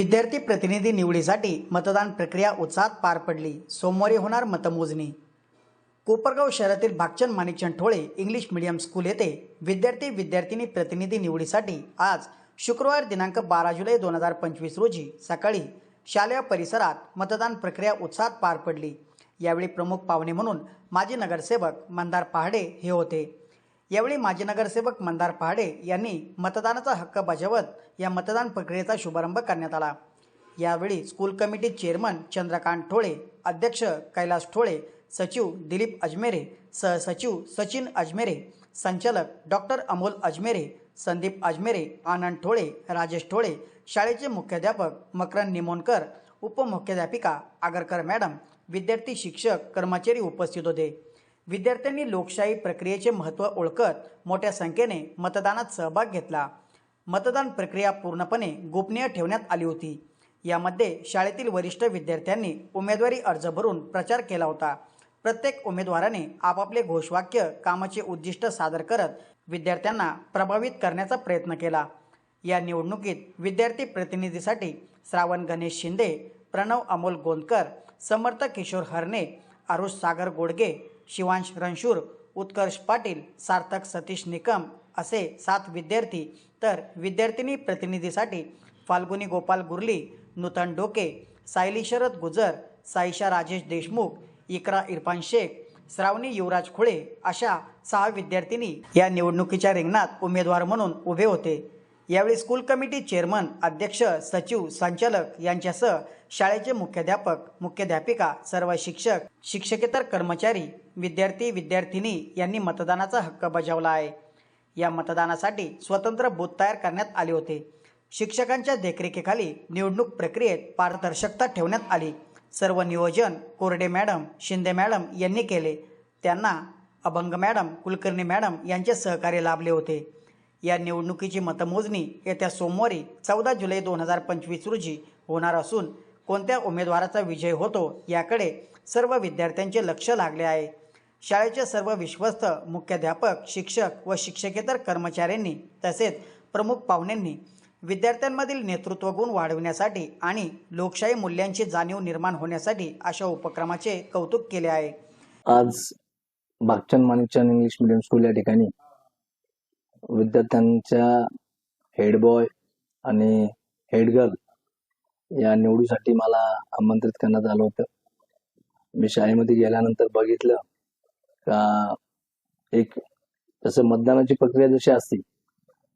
विद्यार्थी प्रतिनिधी निवडीसाठी मतदान प्रक्रिया उत्साहात पार पडली. सोमवारी होणार मतमोजणी. कोपरगाव शहरातील Bhagchand Manikchand Thole English medium school येथे विद्यार्थी विद्यार्थिनी प्रतिनिधी निवडीसाठी आज शुक्रवार दिनांक बारा जुलै दोन हजार पंचवीस रोजी सकाळी शालेय परिसरात मतदान प्रक्रिया उत्साहात पार पडली. यावेळी प्रमुख पाहुणे म्हणून माजी नगरसेवक मंदार पहाडे हे होते. यावेळी माजी नगरसेवक मंदार पहाडे यांनी मतदानाचा हक्क बजावत या मतदान प्रक्रियेचा शुभारंभ करण्यात आला. यावेळी school committee chairman Chandrakant Thole अध्यक्ष कैलास ठोळे सचिव दिलीप अजमेरे सहसचिव सचिन अजमेरे संचालक डॉक्टर अमोल अजमेरे संदीप अजमेरे आनंद ठोळे राजेश ठोळे शाळेचे मुख्याध्यापक मकरंद निमोणकर उपमुख्याध्यापिका आगरकर मॅडम विद्यार्थी शिक्षक कर्मचारी उपस्थित होते. विद्यार्थ्यांनी लोकशाही प्रक्रियेचे महत्त्व ओळखत मोठ्या संख्येने मतदानात सहभाग घेतला. मतदान प्रक्रिया पूर्णपणे गोपनीय ठेवण्यात आली होती. यामध्ये शाळेतील वरिष्ठ विद्यार्थ्यांनी उमेदवारी अर्ज भरून प्रचार केला होता. प्रत्येक उमेदवाराने आपापले घोषवाक्य कामाचे उद्दिष्ट सादर करत विद्यार्थ्यांना प्रभावित करण्याचा प्रयत्न केला. या निवडणुकीत विद्यार्थी प्रतिनिधीसाठी श्रावण गणेश शिंदे प्रणव अमोल गोंदकर समर्थ किशोर हरणे आरुष सागर गोडगे शिवांश रणशूर उत्कर्ष पाटील सार्थक सतीश निकम असे सात विद्यार्थी. तर विद्यार्थिनी प्रतिनिधीसाठी फाल्गुनी गोपाल गुर्ली नूतन डोके सायली शरद गुजर साईशा राजेश देशमुख इकरा इरफान शेख श्रावणी युवराज खुळे अशा सहा विद्यार्थिनी या निवडणुकीच्या रिंगणात उमेदवार म्हणून उभे होते. यावेळी स्कूल कमिटी चेअरमन अध्यक्ष सचिव संचालक यांच्यासह शाळेचे मुख्याध्यापक मुख्याध्यापिका सर्व शिक्षक शिक्षकेतर कर्मचारी विद्यार्थी विद्यार्थिनी यांनी मतदानाचा हक्क बजावला आहे. या मतदानासाठी स्वतंत्र बूथ तयार करण्यात आले होते. शिक्षकांच्या देखरेखीखाली निवडणूक प्रक्रियेत पारदर्शकता ठेवण्यात आली. सर्व नियोजन कोरडे मॅडम शिंदे मॅडम यांनी केले. त्यांना अभंग मॅडम कुलकर्णी मॅडम यांचे सहकार्य लाभले होते. या निवडणुकीची मतमोजणी येत्या सोमवारी चौदा जुलै दोन हजार पंचवीस रोजी होणार असून कोणत्या उमेदवाराचा विजय होतो याकडे सर्व विद्यार्थ्यांचे लक्ष लागले आहे. शाळेचे सर्व विश्वस्त मुख्याध्यापक शिक्षक व शिक्षकेतर कर्मचाऱ्यांनी तसेच प्रमुख पाहुण्यांनी विद्यार्थ्यांमधील नेतृत्व गुण वाढविण्यासाठी आणि लोकशाही मूल्यांची जाणीव निर्माण होण्यासाठी अशा उपक्रमाचे कौतुक केले आहे. आज Bhagchand Manikchand English medium school या ठिकाणी विद्यार्थ्यांच्या हेड बॉय आणि हेड गर्ल या निवडीसाठी मला आमंत्रित करण्यात आलं होतं. मी शाळेमध्ये गेल्यानंतर बघितलं का एक जसं मतदानाची प्रक्रिया जशी असते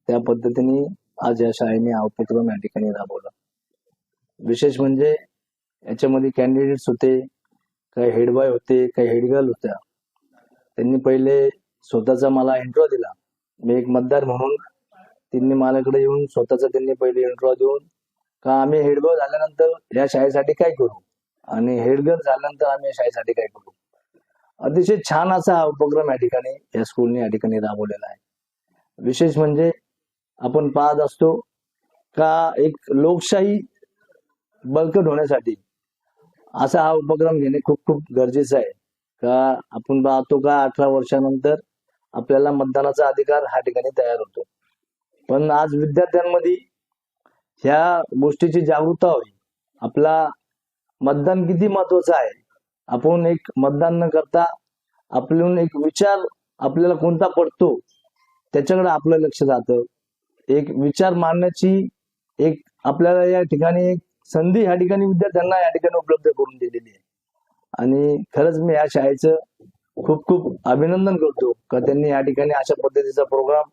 त्या पद्धतीने आज या शाळेने हा उपक्रम या ठिकाणी राबवला. विशेष म्हणजे याच्यामध्ये कॅन्डिडेट्स होते काही हेडबॉय होते काही हेड गर्ल होत्या. त्यांनी पहिले स्वतःचा मला इंट्रो दिला. मी एक मतदार म्हणून त्यांनी माझ्याकडे येऊन स्वतःचा त्यांनी पहिले इंट्रो देऊन का आम्ही हेडबॉय झाल्यानंतर या शाळेसाठी काय करू? आणि हेडगर्ल झाल्यानंतर आम्ही या शाळेसाठी काय करू? अतिशय छान असा हा उपक्रम या ठिकाणी या स्कूलने या ठिकाणी राबवलेला आहे. विशेष म्हणजे आपण पाहत असतो का एक लोकशाही बळकट होण्यासाठी असा हा उपक्रम घेणे खूप खूप गरजेचं आहे. का आपण पाहतो का अठरा वर्षानंतर आपल्याला मतदानाचा अधिकार हा ठिकाणी तयार होतो. पण आज विद्यार्थ्यांमध्ये ह्या गोष्टीची जागरूकता हवी आपला मतदान किती महत्वाचं आहे? आपण एक मतदान न करता आपण एक विचार आपल्याला कोणता पडतो त्याच्याकडे आपलं लक्ष जातं. एक विचार मांडण्याची एक आपल्याला या ठिकाणी एक संधी ह्या ठिकाणी विद्यार्थ्यांना या ठिकाणी उपलब्ध करून दिलेली आहे. आणि खरंच मी या शाळेचं खूप खूप अभिनंदन करतो का त्यांनी या ठिकाणी अशा पद्धतीचा प्रोग्राम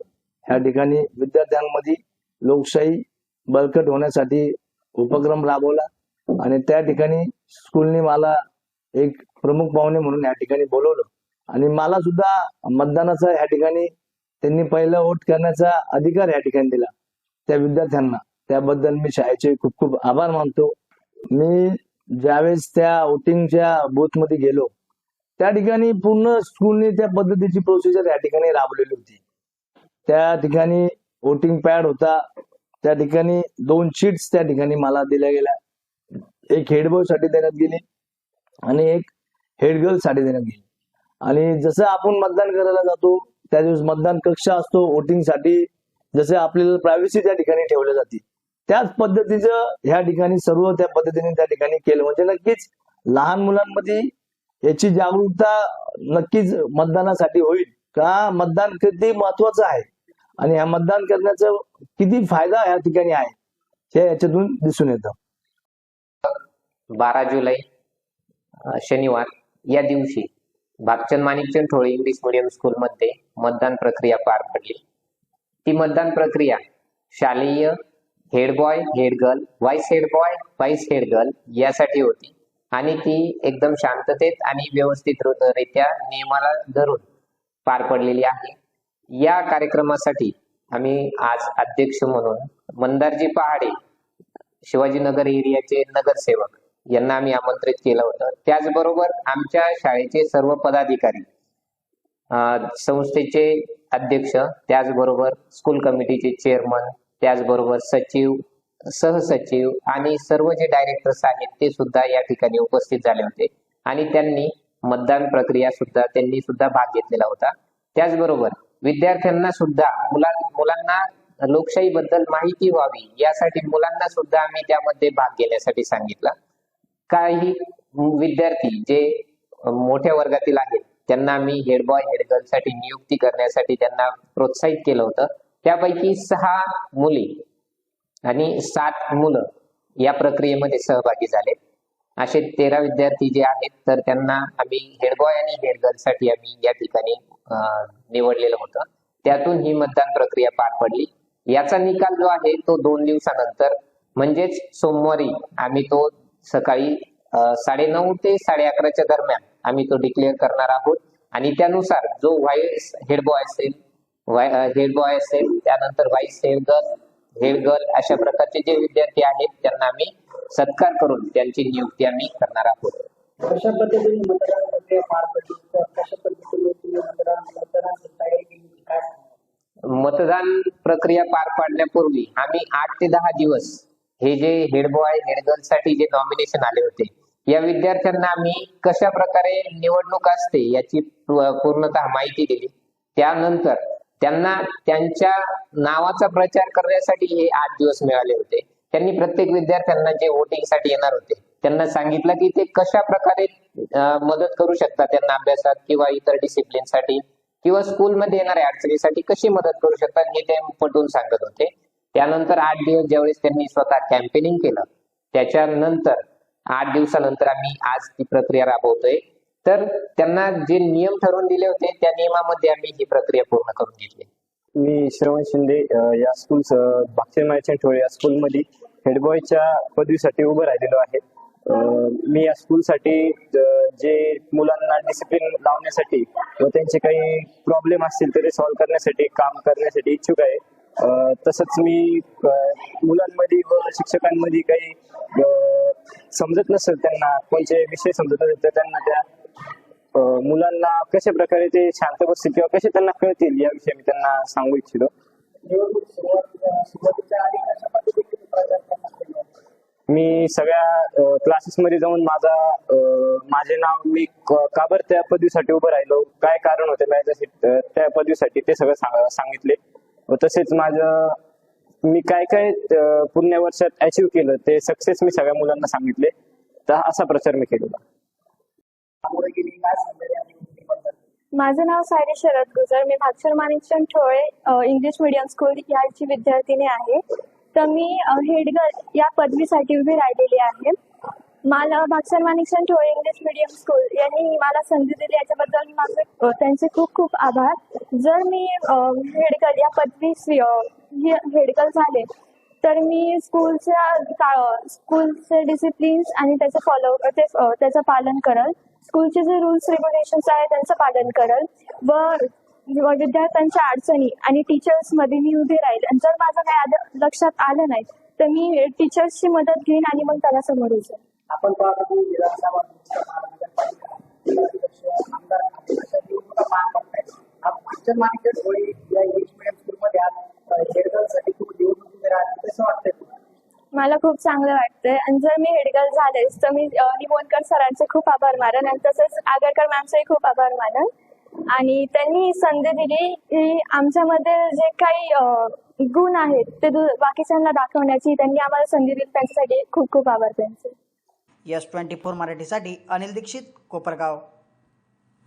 ह्या ठिकाणी विद्यार्थ्यांमध्ये लोकशाही बळकट होण्यासाठी उपक्रम राबवला आणि त्या ठिकाणी स्कूलने मला एक प्रमुख पाहुणे म्हणून या ठिकाणी बोलवलं. आणि मला सुद्धा मतदानाचा या ठिकाणी त्यांनी पहिला वोट करण्याचा अधिकार या ठिकाणी दिला. त्या विद्यार्थ्यांना. त्याबद्दल मी शाळेचे खूप खूप आभार मानतो. मी ज्यावेळेस त्या वोटिंगच्या बूथमध्ये गेलो त्या ठिकाणी पूर्ण स्कूलने त्या पद्धतीची प्रोसिजर या ठिकाणी राबवलेली होती. त्या ठिकाणी वोटिंग पॅड होता. त्या ठिकाणी दोन शीट्स त्या ठिकाणी मला दिल्या गेल्या. एक हेड बॉयसाठी देण्यात गेली आणि एक हेड गर्लसाठी देण्यात गेली. आणि जसं आपण मतदान करायला जातो त्या दिवस मतदान कक्ष असतो वोटिंगसाठी जसं आपल्याला प्रायव्हसी त्या ठिकाणी ठेवल्या जाते. त्याच पद्धतीचं ह्या ठिकाणी सर्व त्या पद्धतीने त्या ठिकाणी केलं. म्हणजे नक्कीच लहान मुलांमध्ये याची जागरूकता नक्कीच मतदानासाठी होईल. का? मतदान किती महत्वाचं आहे? आणि ह्या मतदान करण्याचा किती फायदा या ठिकाणी आहे हे याच्यातून दिसून येतं. बारा जुलै शनिवार या दिवशी भागचंद माणिकचंद ठोळे इंग्लिश मिडियम स्कूलमध्ये मतदान प्रक्रिया पार पडली. ती मतदान प्रक्रिया शालेय head boy head girl vice head boy vice head girl यासाठी होती. आणि ती एकदम शांततेत आणि व्यवस्थित रित्या नियमाला धरून पार पडलेली आहे. या कार्यक्रमासाठी आम्ही आज अध्यक्ष म्हणून मंदारजी पहाडे शिवाजीनगर एरियाचे नगरसेवक यांना आम्ही आमंत्रित केलं होतं. त्याचबरोबर आमच्या शाळेचे सर्व पदाधिकारी संस्थेचे अध्यक्ष त्याचबरोबर स्कूल कमिटीचे चेअरमन त्याचबरोबर सचिव सहसचिव आणि सर्व जे डायरेक्टर्स आहेत ते सुद्धा या ठिकाणी उपस्थित झाले होते. आणि त्यांनी मतदान प्रक्रिया सुद्धा त्यांनी सुद्धा भाग घेतलेला होता. त्याचबरोबर विद्यार्थ्यांना सुद्धा मुलां मुलांना लोकशाही बद्दल माहिती व्हावी यासाठी मुलांना सुद्धा आम्ही त्यामध्ये भाग घेण्यासाठी सांगितलं. काही विद्यार्थी जे मोठ्या वर्गातील आहेत त्यांना आम्ही हेडबॉय हेडगर्लसाठी नियुक्ती करण्यासाठी त्यांना प्रोत्साहित केलं होतं. त्यापैकी सहा मुली आणि सात मुलं या प्रक्रियेमध्ये सहभागी झाले. असे तेरा विद्यार्थी जे आहेत तर त्यांना आम्ही हेडबॉय आणि हेडगर्लसाठी आम्ही या ठिकाणी निवडलेलं होतं. त्यातून ही मतदान प्रक्रिया पार पडली. याचा निकाल जो आहे तो दोन दिवसानंतर म्हणजेच सोमवारी आम्ही तो सकाळी साडे नऊ ते साडे अकराच्या दरम्यान आम्ही तो डिक्लेअर करणार आहोत. आणि त्यानुसार जो व्हाईस हेड बॉय असेल हेड बॉय असेल त्यानंतर vice head girl head girl अशा प्रकारचे जे विद्यार्थी आहेत त्यांना आम्ही सत्कार करून त्यांची नियुक्ती आम्ही करणार आहोत. कशा पद्धतीने मतदान प्रक्रिया पार पडली कशा पद्धतीने तुम्ही मतदान मतदानाची तयारी केली काय मतदान प्रक्रिया पार पाडण्यापूर्वी आम्ही आठ ते दहा दिवस हे जे हेड बॉय हेड गर्लसाठी जे नॉमिनेशन आले होते या विद्यार्थ्यांना आम्ही कशा प्रकारे निवडणूक असते याची पूर्णतः माहिती दिली. त्यानंतर त्यांना त्यांच्या नावाचा प्रचार करण्यासाठी हे आठ दिवस मिळाले होते. त्यांनी प्रत्येक विद्यार्थ्यांना जे वोटिंगसाठी येणार होते त्यांना सांगितलं की ते कशा प्रकारे मदत करू शकतात त्यांना अभ्यासात किंवा इतर डिसिप्लिनसाठी किंवा स्कूलमध्ये येणाऱ्या अडचणीसाठी कशी मदत करू शकतात हे ते पटवून सांगत होते. त्यानंतर आठ दिवस ज्यावेळेस त्यांनी स्वतः कॅम्पेनिंग केलं त्याच्यानंतर आठ दिवसानंतर आम्ही आज ती प्रक्रिया राबवतोय. तर त्यांना जे नियम ठरवून दिले होते त्या नियमामध्ये आम्ही ही प्रक्रिया पूर्ण करून घेतली. मी श्रवण शिंदे या स्कूल भागचे ठोळे या स्कूलमध्ये हेडबॉयच्या पदवीसाठी उभं राहिलेलो आहे. मी या स्कूलसाठी जे मुलांना डिसिप्लिन लावण्यासाठी व त्यांचे काही प्रॉब्लेम असतील तरी सॉल्व्ह करण्यासाठी काम करण्यासाठी इच्छुक आहे. तसंच मी मुलांमध्ये व शिक्षकांमध्ये काही समजत नसेल त्यांना कोणते विषय समजत नसेल तर त्यांना त्या मुलांना कशा प्रकारे ते शांत बसतील किंवा कसे त्यांना कळतील याविषयी मी त्यांना सांगू इच्छितो. मी सगळ्या क्लासेसमध्ये जाऊन माझा माझे नाव मी क- का बरं त्या पदवीसाठी उभं राहिलो? काय कारण होते माझ्यासाठी त्या पदवीसाठी? ते सगळं सांगितले. तसेच माझं मी काय काय अ, पूर्ण वर्षात अचीव केलं ते सक्सेस मी सगळ्या मुलांना सांगितले. तर असा प्रचार मी केलेला. माझं नाव सायरी शरद गुजर. मी Bhagsar Manikchand Thole English medium school याची विद्यार्थिनी आहे. तर मी हेडगर या पदवीसाठी उभी राहिलेली आहे. मला Bhagsar Manikchand Thole English medium school यांनी मला संधी दिली. याच्याबद्दल माझे त्यांचे खूप खूप आभार. जर मी अ, या पदवी स्वी- हे- झाले तर मी स्कूलच्या का- स्कूलचे डिसिप्लिन्स आणि त्याचं फॉलो ते त्याचं पालन करल. स्कूलचे जे रूल्स रेग्युलेशन्स आहेत त्यांचं पालन करल. व विद्यार्थ्यांच्या अडचणी आणि टीचर्समध्ये मी उभी राहील आणि जर माझं काही लक्षात आलं नाही तर मी टीचर्सची मदत घेईन आणि मग त्याला समोर येईल आपण? मला खूप चांगलं वाटतंय आणि जर मी हेडगर्ल झालेच तर मी अ, निमोणकर सरांचे खूप आभार मानन आणि तसंच आगरकर मॅमचेही खूप आभार मानन आणि त्यांनी संधी दिली. की आमच्यामध्ये जे काही गुण आहेत ते दु- बाकीच्यांना दाखवण्याची त्यांनी आम्हाला संधी दिली. त्यांच्यासाठी खूप खूप आभार त्यांचे. यस ट्वेंटी फोर मराठीसाठी अनिल दीक्षित कोपरगाव.